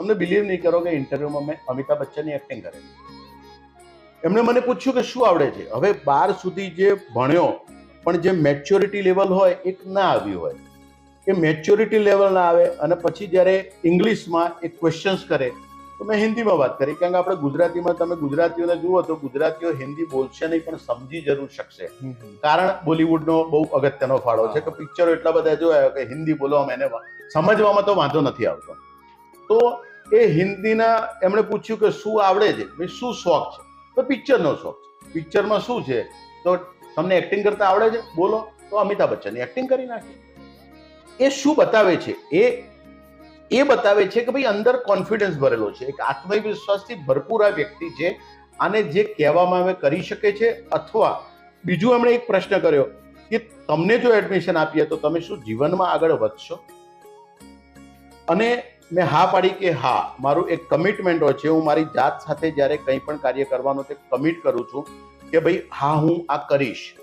તમને બિલીવ નહીં કરો કે ઇન્ટરવ્યુમાં મેં અમિતાભ બચ્ચનની એક્ટિંગ કરેલી એમણે મને પૂછ્યું કે શું આવડે છે? હવે બાર સુધી જે ભણ્યો પણ જે મેચ્યોરિટી લેવલ હોય એક ના આવ્યું હોય. એ મેચ્યોરિટી લેવલ ના આવે અને પછી જ્યારે ઇંગ્લિશમાં એક ક્વેશ્ચન્સ કરે તો મેં હિન્દીમાં વાત કરી. કારણ કે આપણે ગુજરાતીમાં તમે ગુજરાતીઓને જુઓ તો ગુજરાતીઓ હિન્દી બોલશે નહીં પણ સમજી જરૂર શકશે. કારણ બોલિવૂડનો બહુ અગત્યનો ફાળો છે કે પિક્ચરો એટલા બધા જોયા કે હિન્દી બોલવામાં એને સમજવામાં તો વાંધો નથી આવતો. તો એ હિન્દીના એમણે પૂછ્યું કે શું આવડે છે? શું શોખ છે? તો પિક્ચરનો શોખ છે. પિક્ચરમાં શું છે? તો તમને એક્ટિંગ કરતા આવડે છે? બોલો. તો અમિતાભ બચ્ચનની એક્ટિંગ કરી નાખી. એ શું બતાવે છે? એ એ બતાવે છે કે ભાઈ, અંદર કોન્ફિડન્સ ભરેલો છે. એક આત્મવિશ્વાસથી ભરપૂર આ વ્યક્તિ છે. આને જે કહેવામાં આવે કરી શકે છે, અથવા બીજું એમણે એક પ્રશ્ન કર્યો કે તમને જો એડમિશન આપીએ તો તમે શું જીવનમાં આગળ વધશો? અને મેં હા પાડી કે હા. મારું એક કમિટમેન્ટ હોય છે. હું મારી જાત સાથે જ્યારે કંઈ પણ કાર્ય કરવાનું તે કમિટ કરું છું કે ભાઈ હા, હું આ કરીશ.